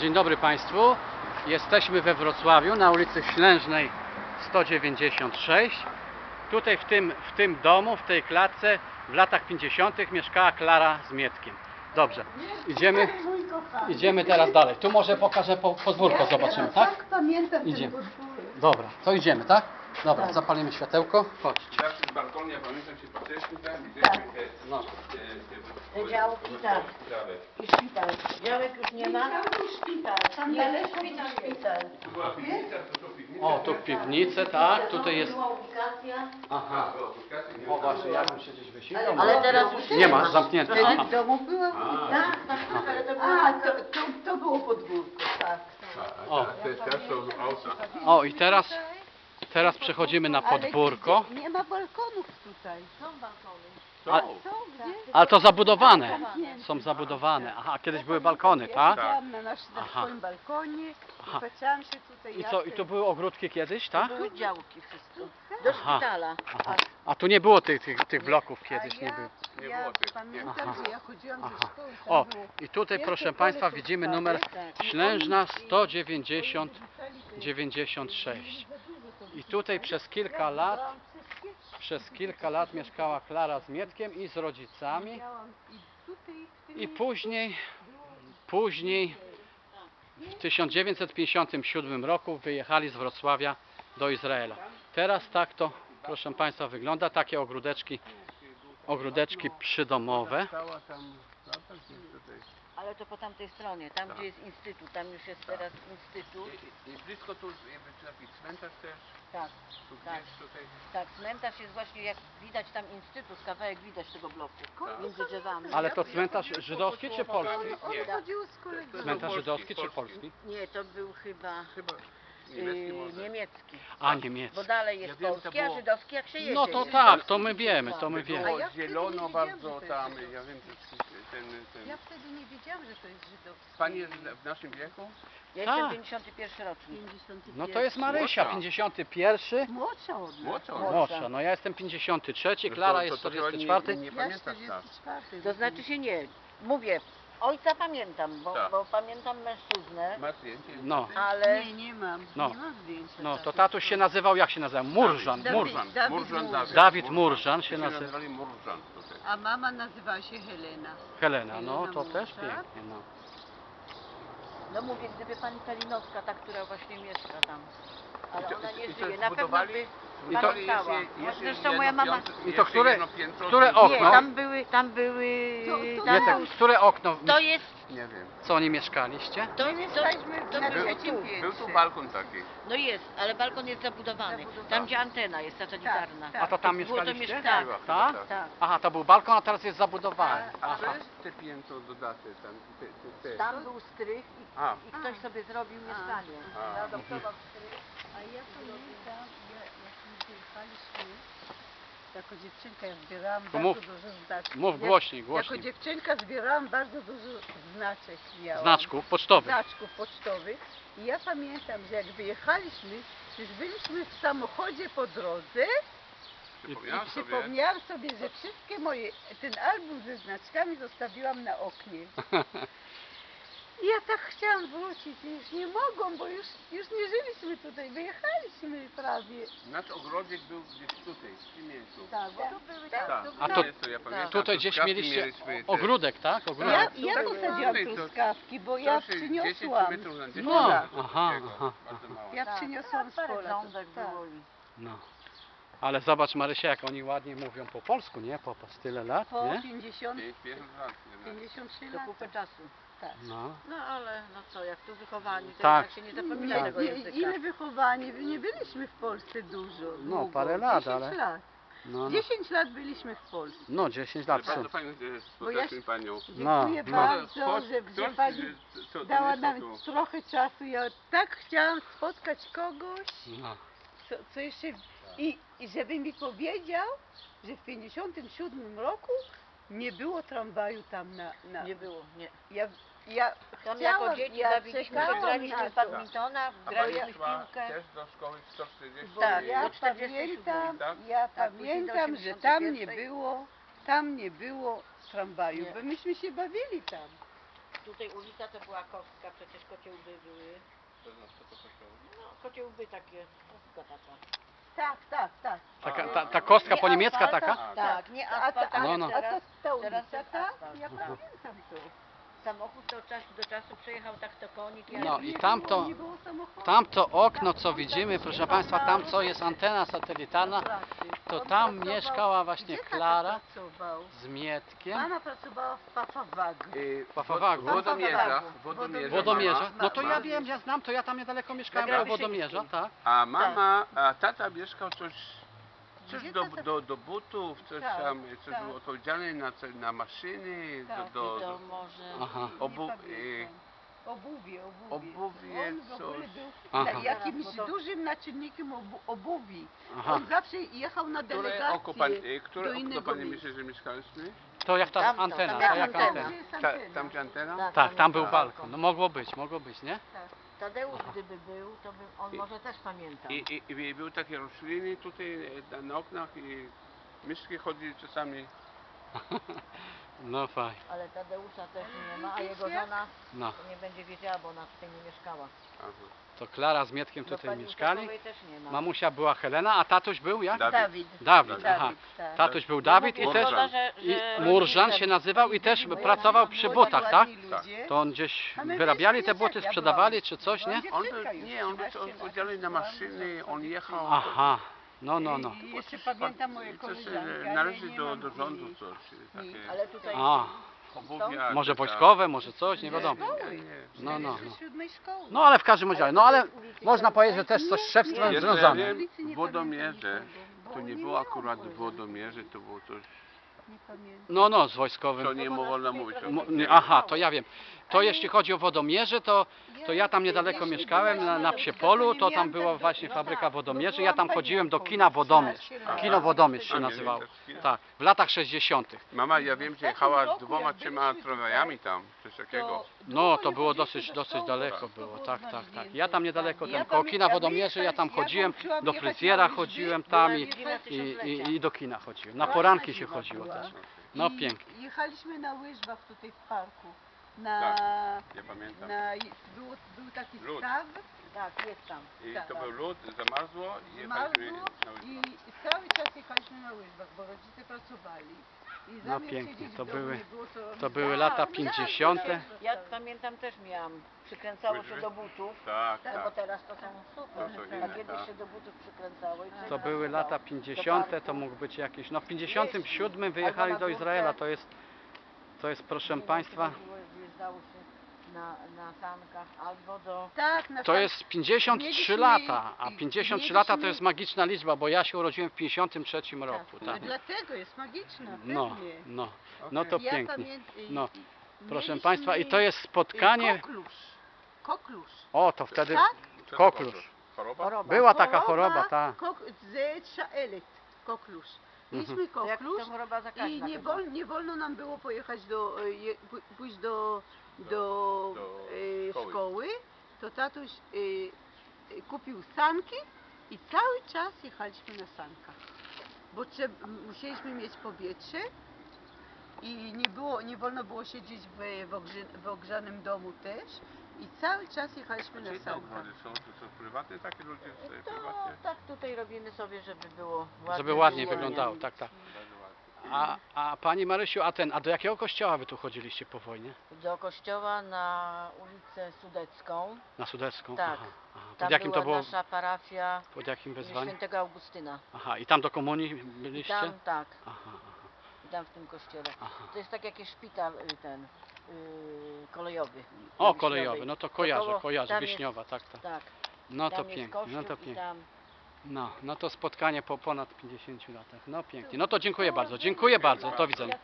Dzień dobry Państwu. Jesteśmy we Wrocławiu na ulicy Ślężnej 196. Tutaj w tym, w tym domu, w tej klatce w latach 50. mieszkała Klara z Mietkiem. Dobrze, idziemy, idziemy teraz dalej. Tu może pokażę po, podwórko, zobaczymy, tak? Tak, pamiętam Idziemy. Dobra, to idziemy, tak? Dobra, Tak. zapalimy światełko. Chodźcie. Zawsze z balkonu, ja pamiętam się patrzyliśmy tam, widzieliśmy te, No. te, te, Te działki, tak. I szpital. Działek już nie ma? Tam był szpital, tam Nie, daleko szpital, szpital. Tu była piwnica, to są piwnice. O, tu piwnice, tak? Tutaj jest... Była ubikacja. Aha. Nie O właśnie, ja bym się gdzieś wysilał. Ale teraz już Nie ma, zamknięte. Aha. w domu była Tak, tak, tak, ale to było... A, to, to, to było podwórko, tak. A, O. O, i teraz, teraz przechodzimy na podwórko. Ale nie ma balkonów tutaj. Są balkony. A, ale to zabudowane. Są zabudowane. Aha, kiedyś były balkony, tak? Ja siedziałam na, nasz, na Aha. swoim balkonie Aha. i patrzyłam się tutaj. I co, i tu były ogródki kiedyś, tak? Były działki wszystko. Do Aha. szpitala. Aha. A tu nie było tych, tych, tych bloków A kiedyś, nie było. Nie ja było tych, pamiętam, Aha. że ja chodziłam do szkoły. tam O, było i tutaj proszę Państwa widzimy numer. Ślężna I- 190 i- 96. I tutaj przez kilka lat, przez kilka lat mieszkała Klara z Mietkiem i z rodzicami. I później, później w 1957 roku wyjechali z Wrocławia do Izraela. Teraz tak to, proszę Państwa, wygląda. Takie ogródeczki, ogródeczki przydomowe. No tak jest. Ale to po tamtej stronie, tam gdzie jest instytut, tam już jest teraz instytut. I, i blisko tu jakby taki cmentarz też, Tak, tu Tak. gdzieś tutaj. tak, cmentarz jest właśnie jak widać tam instytut, kawałek widać tego bloku, między drzewami. Ale to cmentarz żydowski czy polski? On Nie. chodził z. Cmentarz polski, żydowski czy polski. polski? Nie, to był chyba Chyba niemiecki niemiecki. A, Bo niemiecki. dalej jest Ja wiem, to polski, a było- żydowski jak się jedzie. No to jest tak, to my wiemy, to my wiemy. Było ja wtedy nie zielono wiedziałam, bardzo że to jest tam, żydowski. ja wiem, że ten, ten. Ja wtedy nie wiedziałam, że to jest żydowski. Pani jest w naszym wieku? Ja Tak. jestem 51 rocznik. 51. No to jest Marysia, 51. Młodsza od nas. Młodsza. Młodsza, no ja jestem 53, No Klara to- jest to chyba 44. Nie, nie Ja pamiętasz tak. 44. To znaczy się nie. Mówię, ojca pamiętam, bo, Tak. bo pamiętam mężczyznę, Masz zdjęcie? No. ale Nie, nie mam. No. Nie mam zdjęcia. No to taty. tatuś się nazywał, jak się nazywał? Murżan, Dawid. Murżan. Dawid Murżan, Murżan. Dawid Murżan się Się nazywa. nazywali Murżan tutaj. A mama nazywała się Helena. Helena, no to też pięknie, no. no mówię, gdyby pani Kalinowska, ta, która właśnie mieszka tam, ale I to- ona nie i to żyje, na pewno zbudowali? I to- pamiętała. Zresztą moja mama... I to które- które Nie, okno? tam były, tam były... To- to- Nie tak, był- które okno, To jest, Nie wiem. co oni mieszkaliście? to, to, Mieszkaliśmy to na było trzecim piętrze. Był tu balkon taki. No jest, ale balkon jest zabudowany. Zabudowany. Tam gdzie antena jest, ta sanitarna. tak. A to tam to mieszkaliście? Chyba, Tak? chyba Tak. Aha, to był balkon, a teraz jest zabudowany. A Aha. to jest te piętro dodaty tam, te, te, te. Tam był strych i, A. i ktoś sobie zrobił mieszkanie. A. A ja pamiętam, ja, jak my jako dziewczynka ja zbierałam To bardzo mów. dużo znaczków. Mów Ja- głośniej, Jako głośniej. dziewczynka zbierałam bardzo dużo znaczek. Miałam. Znaczków pocztowych. Znaczków pocztowych. I ja pamiętam, że jak wyjechaliśmy, już byliśmy w samochodzie po drodze i Przypomniałem sobie. przypomniałam sobie, że wszystkie moje, ten album ze znaczkami zostawiłam na oknie. I ja tak chciałam wrócić i już nie mogłam, bo już, już nie żyliśmy tutaj, wyjechaliśmy prawie. Nasz ogrodziek był gdzieś tutaj, w tym miejscu. Tak, bo tu były Tak. Tak, A to- ja pamiętam. Tutaj tu gdzieś mieliście mieliśmy te- ogródek, tak? Ja, Ogródek. ja Tutaj posadziłam były- truskawki, bo to ja się 10 przyniosłam. metrów na 10 No, metrów aha, aha. bardzo mało. Ja przyniosłam z parę pola. rządek tak. było i... No. Ale zobacz Marysia, jak oni ładnie mówią po polsku, nie? Po, po tyle lat, Po nie? 50, Pięć- pięćdziesiąt lat, jednak. 53 To lata. kupę czasu. Tak. No. No ale, no co, jak tu wychowani, to Tak. tak się nie zapomina Tak. tego Nie, języka. ile wychowani, nie byliśmy w Polsce dużo. No, długo. parę lat, 10 ale- lat. No, no. 10 lat byliśmy w Polsce. no 10 Ale lat. bardzo są. fajnie, że ja się- panią. No, Dziękuję no. bardzo, Chodź, że, że ktoś, pani co- co dała nam tu. trochę czasu. Ja tak chciałam spotkać kogoś, No. co, co jeszcze... I, I żeby mi powiedział, że w 57 roku nie było tramwaju tam na... na Nie było, nie. ja, ja Tam chciałam, jako dzieci ja bawiliśmy się, czekałam graliśmy na w to. badmintona, A pani graliśmy w szła piłkę. też do szkoły w 140? Bo Tak, ja do 47, pamiętam, tak? ja Tak, później do pamiętam, że tam nie 81. było, tam nie było tramwaju, Nie. bo myśmy się bawili tam. tutaj ulica to była kostka, przecież kocie łby były. No, kocie łby takie, kostka taka. Tak, tak, tak. Taka, ta, ta kostka Nie po niemiecka asfalt, taka? Tak, nie A, asfalt, a, No, ale no. a teraz to ta teraz ulica, jest tak? asfalt. Ja No. pamiętam to. samochód do czasu, do czasu przejechał tak to konik. Ja No Nie i tamto- nie było samochodu. Tamto okno, co widzimy, proszę Państwa, tam co jest antena satelitarna, to tam pracował- mieszkała właśnie Gdzie tata Klara pracował? z Mietkiem. Mama pracowała w Pafawag. Y, Pafawagu. wod- Wodomierza. Pafawagu. Wodomierza. Wodomierza? mama. No to ja wiem, ja znam, to ja tam niedaleko mieszkałem Na koło. Wodomierza, tak. A mama, a tata mieszkał coś, coś Gdzie do, tata- do, do butów, coś Tak, tam, coś tak. było odpowiedzialne na, na maszyny, Tak, do, do, to do, może... Aha. Obu- Nie pamiętam. Obuwie, obuwie. Obuwie, On w ogóle coś. był Aha. jakimś Bo to- dużym naczynnikiem obu, obuwi. Aha. On zawsze jechał na które delegację. oko pan, y, które do okno innego pani miejsca. myśli, że mieszkaliśmy? To jak ta Tamto, antena, tam to jak jak antena. antena. Jest Ta, antena. tam gdzie antena? Tak, Tak, tam był balkon. No mogło być, mogło być, nie? Tadeusz gdyby był, to by on I- może też pamiętał. I, i, i były takie rośliny tutaj e, na, na oknach i myszki chodzili czasami. No fajnie. Ale Tadeusza też nie ma, a jego żona No, to nie będzie wiedziała, bo ona tutaj nie mieszkała. Aha. to Klara z Mietkiem Do tutaj pani mieszkali. Też nie ma. Mamusia była Helena, a tatuś był jak? Dawid. Dawid. Dawid, aha. Tak. Tatuś był Dawid i też że, i że Murżan się nazywał i też pracował przy butach, tak? Tak. To on gdzieś my wyrabiali te buty, sprzedawali czy coś, nie? On był, nie, on był 13 lat, odpowiedzialny na maszyny, on jechał. Aha, no, no, no. I jeszcze pamiętam moje Coś e, koleżanki, ale należy nie do, mam do rządu jej- coś. e, Takie Ale tutaj A, obuwia. może taka- wojskowe, może coś, nie Nie, wiadomo. nie, nie. No, no, no. siódmej szkoły. No ale w każdym razie, no ale można powiedzieć, że też coś z szewstwem związane. wiem, w Wodomierze, to nie było akurat w. Wodomierze, to było coś, Nie pamiętam. No, no, z wojskowym. nie bo mu wolno mówić. o Mo- tym. nie, Aha, to ja wiem. To jeśli chodzi o Wodomierze, to, to ja tam niedaleko mieszkałem, na, na Psiepolu, to tam była właśnie fabryka Wodomierzy. Ja tam chodziłem do kina Wodomierz. Kino Wodomierz się nazywało. nie, Tak, w latach 60. Mama, ja wiem, że jechała z dwoma, trzema tramwajami tam, coś takiego. To No, to nie było dosyć, do dosyć daleko to było, było tak, tak, tak. Ja tam niedaleko, tam koło kina Wodomierzy, ja tam chodziłem, do fryzjera chodziłem tam i, i, i, i do kina chodziłem. Na poranki się chodziło była. No I pięknie. Jechaliśmy na łyżwach tutaj w parku. Na, Ja pamiętam. na, było, był taki Lód. staw Tak, jest tam. I tak. to był lód, zamarzło i jechaliśmy na i łyżwach. cały czas jechaliśmy na łyżwach, bo rodzice pracowali. No pięknie, to były-. To były Tak, lata tak, 50. tak. Ja pamiętam też miałam, przykręcało się do butów, Tak, no bo tak. teraz to są super, To są a inne, kiedyś tak. się do butów przykręcało i To przykręcało. były lata 50. To mógł być jakiś. No w 57 wyjechali do Izraela. To jest, to jest proszę Państwa. Się na, na sankach albo do... Tak, na To jest 53 Mieliśmy- lata, a i- 53 lata to mieliśmy- jest magiczna liczba, bo ja się urodziłem w 53 roku. No Tak. dlatego jest magiczna, No, pewnie. no, no to Ja pięknie. pamię- No, Proszę mieliśmy Państwa, i to jest spotkanie. Koklusz. Koklusz. O, to wtedy Tak? Koklusz. Choroba? Choroba. była taka choroba, ta. Kok, szaelet. Koklusz. Mieliśmy Jak koklusz to choroba zakaźna i nie, chyba. wol, nie wolno nam było pojechać do, e, je- pó- pójść do, do, do e, szkoły. szkoły. To tatuś e, e, kupił sanki i cały czas jechaliśmy na sankach. Bo trzeba, musieliśmy mieć powietrze i nie, było, nie wolno było siedzieć w, w, ogrzy, w ogrzanym domu też. I cały czas jechaliśmy na Czyli to sankach. ogrody są, to są prywatne takie ludzie, To prywatnie. tak tutaj robimy sobie, żeby było ładnie. Żeby ładniej wyglądało. wyglądało, tak, tak. A, a Pani Marysiu, a ten, a do jakiego kościoła Wy tu chodziliście po wojnie? Do kościoła na ulicę Sudecką. Na Sudecką? Tak. Aha, aha. Pod Tam jakim była to było, nasza parafia pod jakim wezwaniem? świętego Augustyna. Aha, i tam do komunii I byliście? tam, tak, Aha, aha, i tam w tym kościele. aha. To jest tak jakiś szpital y, ten y, kolejowy. na O, Wiśniowej. kolejowy, no to kojarzę, koło- kojarzę, tam jest- Wiśniowa, tak, tak. Tak, No to tam jest pięknie, kościół no to i pięknie. tam No, no to spotkanie po ponad 50 latach. No pięknie. No to dziękuję bardzo. Dziękuję bardzo. Do widzenia.